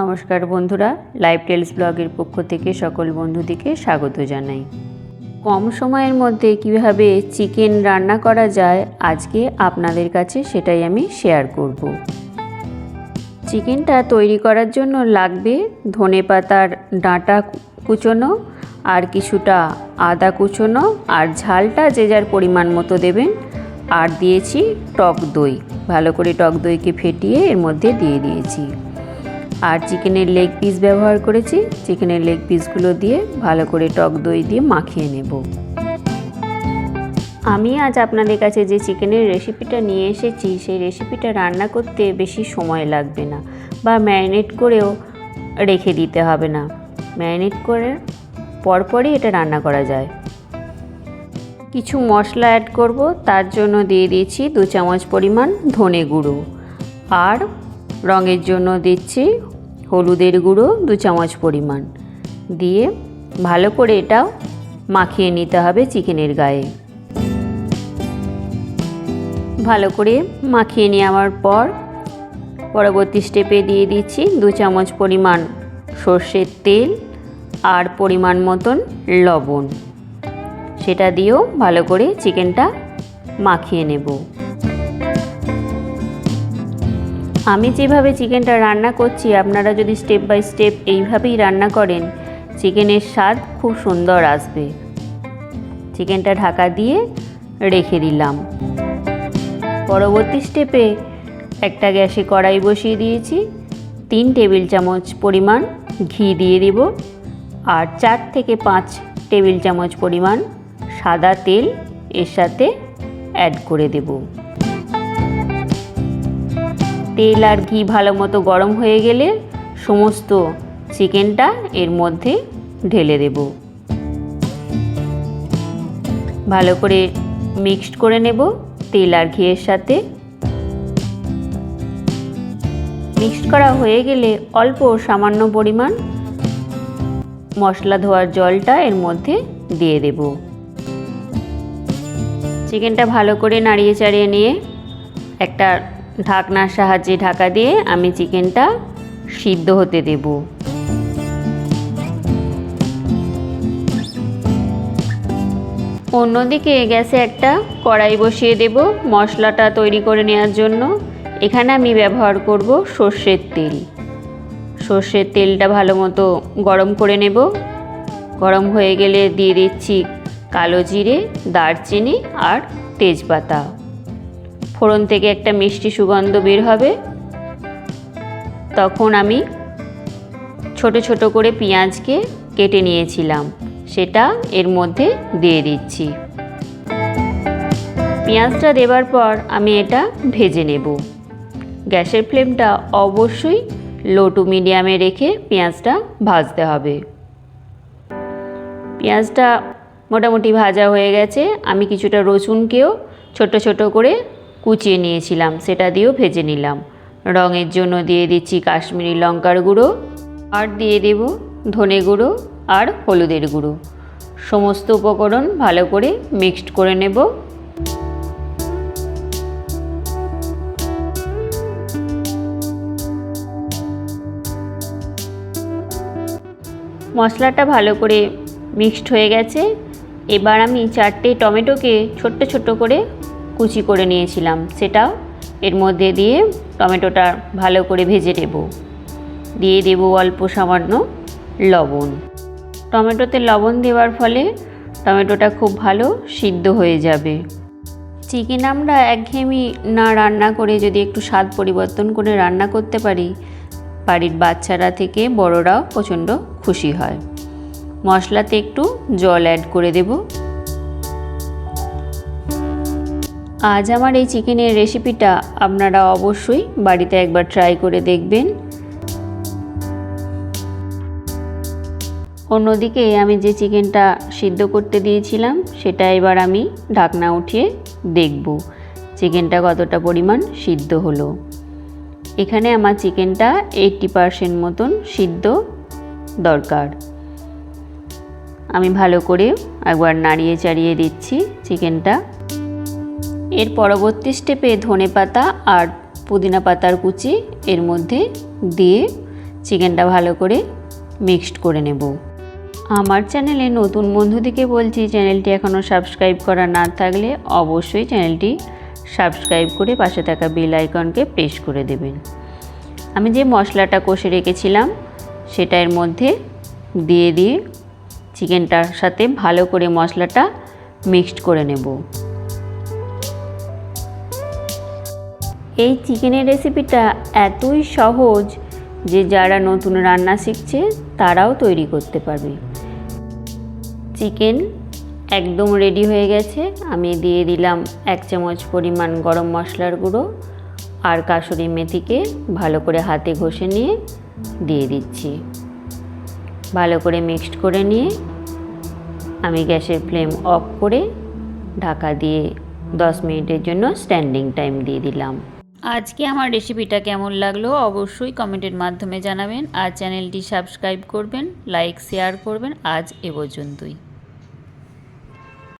নমস্কার বন্ধুরা live tales ব্লগের পক্ষ থেকে সকল বন্ধুদিকে স্বাগত জানাই। কম সময়ের মধ্যে কীভাবে চিকেন রান্না করা যায়, আজকে আপনাদের কাছে সেটাই আমি শেয়ার করব। চিকেনটা তৈরি করার জন্য লাগবে ধনে পাতার ডাঁটা কুচোনো আর কিছুটা আদা কুচোনো আর ঝালটা যে যার পরিমাণ মতো দেবেন আর দিয়েছি টক দই। ভালো করে টক দইকে ফেটিয়ে এর মধ্যে দিয়ে দিয়েছি। আর চিকেনের লেগ পিস ব্যবহার করেছি। চিকেনের লেগ পিসগুলো দিয়ে ভালো করে টক দই দিয়ে মাখিয়ে নেব। আমি আজ আপনাদের কাছে যে চিকেনের রেসিপিটা নিয়ে এসেছি, সেই রেসিপিটা রান্না করতে বেশি সময় লাগবে না বা ম্যারিনেট করেও রেখে দিতে হবে না। ম্যারিনেট করে পরপরই এটা রান্না করা যায়। কিছু মশলা অ্যাড করব, তার জন্য দিয়ে দিয়েছি দু চামচ পরিমাণ ধনে গুঁড়ো। আর রঙের জন্য দিচ্ছি হলুদের গুঁড়ো, দু চামচ পরিমাণ। দিয়ে ভালো করে এটাও মাখিয়ে নিতে হবে চিকেনের গায়ে। ভালো করে মাখিয়ে নেওয়ার পর পরবর্তী স্টেপে দিয়ে দিচ্ছি দু চামচ পরিমাণ সর্ষের তেল আর পরিমাণ মতন লবণ। সেটা দিয়েও ভালো করে চিকেনটা মাখিয়ে নেব। আমি যেভাবে চিকেনটা রান্না করছি, আপনারা যদি স্টেপ বাই স্টেপ এইভাবেই রান্না করেন, চিকেনের স্বাদ খুব সুন্দর আসবে। চিকেনটা ঢাকা দিয়ে রেখে দিলাম। পরবর্তী স্টেপে একটা গ্যাসে কড়াই বসিয়ে দিয়েছি। তিন টেবিল চামচ পরিমাণ ঘি দিয়ে দিব আর চার থেকে পাঁচ টেবিল চামচ পরিমাণ সাদা তেল এর সাথে অ্যাড করে দেবো। তেল আর ঘি ভালো মতো গরম হয়ে গেলে সমস্ত চিকেনটা এর মধ্যে ঢেলে দেব। ভালো করে মিক্সড করে নেব তেল আর ঘিয়ের সাথে। মিক্সড করা হয়ে গেলে অল্প সামান্য পরিমাণ মশলা ধোয়ার জলটা এর মধ্যে দিয়ে দেব। চিকেনটা ভালো করে নাড়িয়ে চাড়িয়ে নিয়ে একটা ঢাকনার সাহায্যে ঢাকা দিয়ে আমি চিকেনটা সিদ্ধ হতে দেব। অন্যদিকে গ্যাসে একটা কড়াই বসিয়ে দেব মশলাটা তৈরি করে নেওয়ার জন্য। এখানে আমি ব্যবহার করব সর্ষের তেল। সর্ষের তেলটা ভালো মতো গরম করে নেব। গরম হয়ে গেলে দিয়ে দিচ্ছি কালো জিরে, দারচিনি আর তেজপাতা। ফোড়ন থেকে একটা মিষ্টি সুগন্ধ বের হবে। তখন আমি ছোট ছোট করে পেঁয়াজকে কেটে নিয়েছিলাম। সেটা এর মধ্যে দিয়ে দিচ্ছি। পেঁয়াজটা দেবার পর আমি এটা ভেজে নেব। গ্যাসের ফ্লেমটা অবশ্যই লো টু মিডিয়ামে রেখে পেঁয়াজটা ভাজতে হবে। পেঁয়াজটা মোটামুটি ভাজা হয়ে গেছে। আমি কিছুটা রসুনকেও ছোট ছোট করে কুচিয়ে নিয়েছিলাম, সেটা দিয়েও ভেজে নিলাম। রঙের জন্য দিয়ে দিচ্ছি কাশ্মীরি লঙ্কার গুঁড়ো, আর দিয়ে দেব ধনে গুঁড়ো আর হলুদের গুঁড়ো। সমস্ত উপকরণ ভালো করে মিক্সড করে নেব। মশলাটা ভালো করে মিক্সড হয়ে গেছে। এবার আমি চারটে টমেটোকে ছোট্ট ছোট্ট করে কুচি করে নিয়েছিলাম। সেটা এর মধ্যে দিয়ে টমেটোটা ভালো করে ভেজে নেব। দিয়ে দেব অল্প সামান্য লবণ। টমেটোতে লবণ দেওয়ার ফলে টমেটোটা খুব ভালো সিদ্ধ হয়ে যাবে। চিকেন আমরা একঘেয়েমি না রান্না করে যদি একটু স্বাদ পরিবর্তন করে রান্না করতে পারি, বাড়ির বাচ্চারা থেকে বড়রাও প্রচণ্ড খুশি হয়। মশলাতে একটু জল অ্যাড করে দেবো। আজ আমার এই চিকেনের রেসিপিটা আপনারা অবশ্যই বাড়িতে একবার ট্রাই করে দেখবেন। অন্যদিকে আমি যে চিকেনটা সিদ্ধ করতে দিয়েছিলাম, সেটা এবার আমি ঢাকনা উঠিয়ে দেখব চিকেনটা কতটা পরিমাণ সিদ্ধ হলো। এখানে আমার চিকেনটা এইটটি পারসেন্ট মতন সিদ্ধ দরকার। আমি ভালো করে একবার নাড়িয়ে চাড়িয়ে দিচ্ছি চিকেনটা। এর পরবর্তী স্টেপে ধনে পাতা আর পুদিনা পাতার কুচি এর মধ্যে দিয়ে চিকেনটা ভালো করে মিক্সড করে নেব। আমার চ্যানেলে নতুন বন্ধুদিকে বলছি, চ্যানেলটি এখনও সাবস্ক্রাইব করা না থাকলে অবশ্যই চ্যানেলটি সাবস্ক্রাইব করে পাশে থাকা বেল আইকনকে প্রেস করে দেবেন। আমি যে মশলাটা কষে রেখেছিলাম, সেটা এর মধ্যে দিয়ে দিয়ে চিকেনটার সাথে ভালো করে মশলাটা মিক্সড করে নেব। এই চিকেনের রেসিপিটা এতই সহজ যে যারা নতুন রান্না শিখছে, তারাও তৈরি করতে পারবে। চিকেন একদম রেডি হয়ে গেছে। আমি দিয়ে দিলাম এক চামচ পরিমাণ গরম মশলার গুঁড়ো আর কাসুরি মেথিকে ভালো করে হাতে ঘষে নিয়ে দিয়ে দিচ্ছি। ভালো করে মিক্সড করে নিয়ে আমি গ্যাসের ফ্লেম অফ করে ঢাকা দিয়ে দশ মিনিটের জন্য স্ট্যান্ডিং টাইম দিয়ে দিলাম। আজকে আমার রেসিপিটা কেমন লাগল অবশ্যই কমেন্টের মাধ্যমে জানাবেন আর চ্যানেলটি সাবস্ক্রাইব করবেন লাইক শেয়ার করবেন আজ এ পর্যন্তই।